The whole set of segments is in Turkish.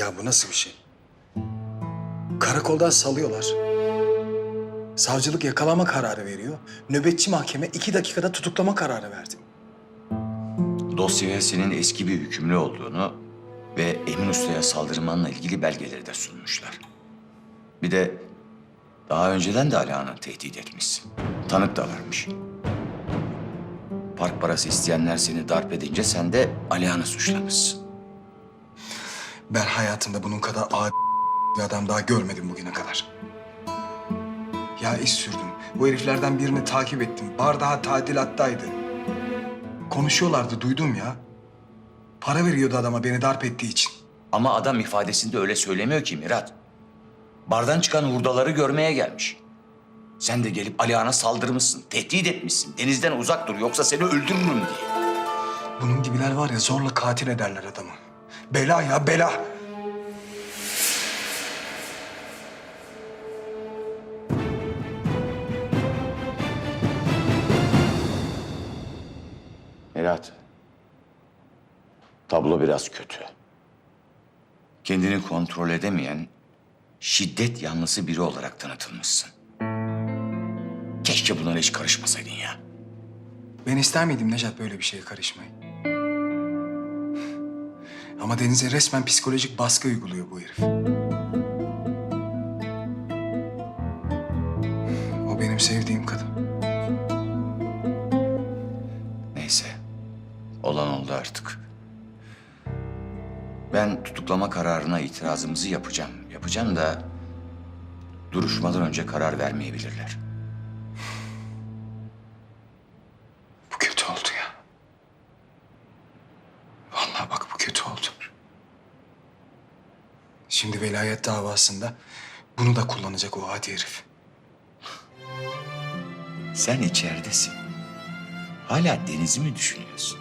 Ya bu nasıl bir şey? Karakoldan salıyorlar. Savcılık yakalama kararı veriyor. Nöbetçi mahkeme iki dakikada tutuklama kararı verdi. Dosyaya senin eski bir hükümlü olduğunu ve Emin Usta'ya saldırmanla ilgili belgeleri de sunmuşlar. Bir de daha önceden de Alihan'ı tehdit etmişsin. Tanık da varmış. Park parası isteyenler seni darp edince sen de Alihan'ı suçlamışsın. Ben hayatımda bunun kadar adi bir adam daha görmedim bugüne kadar. Ya iş sürdüm. Bu heriflerden birini takip ettim. Bar daha tadilattaydı. Konuşuyorlardı duydum ya. Para veriyordu adama beni darp ettiği için. Ama adam ifadesinde öyle söylemiyor ki Mirat. Bardan çıkan hurdaları görmeye gelmiş. Sen de gelip Alihan'a saldırmışsın, tehdit etmişsin. Denizden uzak dur yoksa seni öldürürüm diye. Bunun gibiler var ya zorla katil ederler adamı. Bela ya bela. Mirat, tablo biraz kötü. Kendini kontrol edemeyen, şiddet yanlısı biri olarak tanıtılmışsın. Keşke bunlara hiç karışmasaydın ya. Ben ister miydim Necat böyle bir şeye karışmayı? Ama Deniz'e resmen psikolojik baskı uyguluyor bu herif. O benim sevdiğim kadın. Neyse, olan oldu artık. Ben tutuklama kararına itirazımızı yapacağım. Yapacağım da duruşmadan önce karar vermeyebilirler. Bu kötü oldu ya. Vallahi bak bu kötü oldu. Şimdi velayet davasında bunu da kullanacak o adi herif. Sen içeridesin. Hala Deniz'i mi düşünüyorsun?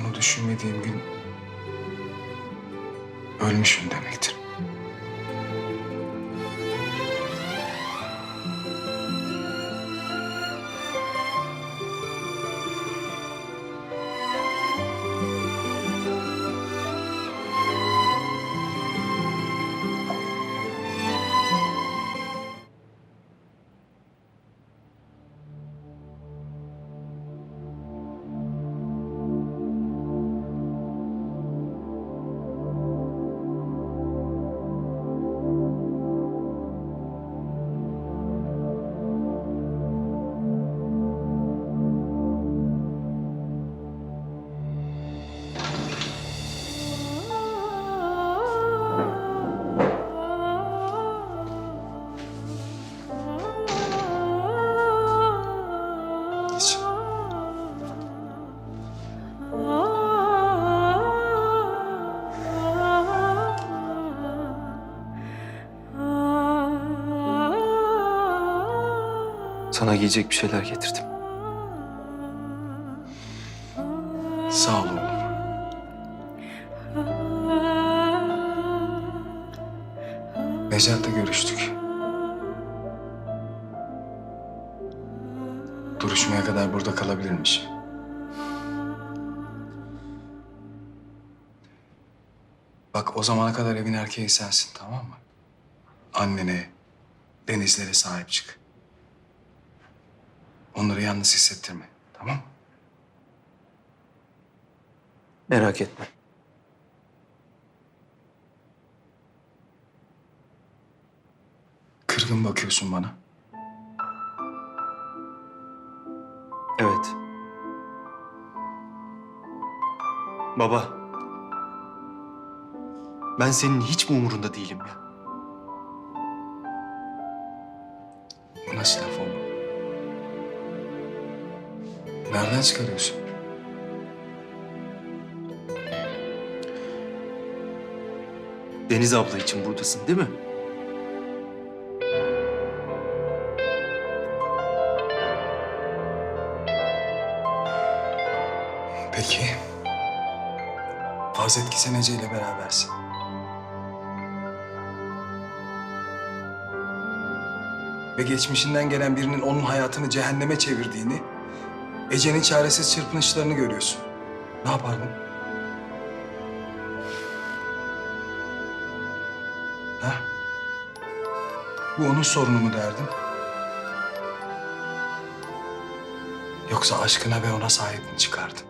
Onu düşünmediğim gün ölmüşüm demektir. Sana giyecek bir şeyler getirdim. Sağ ol oğlum. Necat'la görüştük. Duruşmaya kadar burada kalabilirmiş. Bak o zamana kadar evin erkeği sensin tamam mı? Annene, denizlere sahip çık. Onları yalnız hissettirme tamam mı? Merak etme. Kırgın bakıyorsun bana. Evet. Baba. Ben senin hiç mi umurunda değilim ya? Bu nasıl laf Nereden çıkarıyorsun? Deniz abla için buradasın değil mi? Peki. Farz et ki sen Ece ile berabersin. ve geçmişinden gelen birinin onun hayatını cehenneme çevirdiğini, Ece'nin çaresiz çırpınışlarını görüyorsun. Ne yapardın? Ha? Bu onun sorunu mu derdin? Yoksa aşkına ve ona sahip mi çıkardın?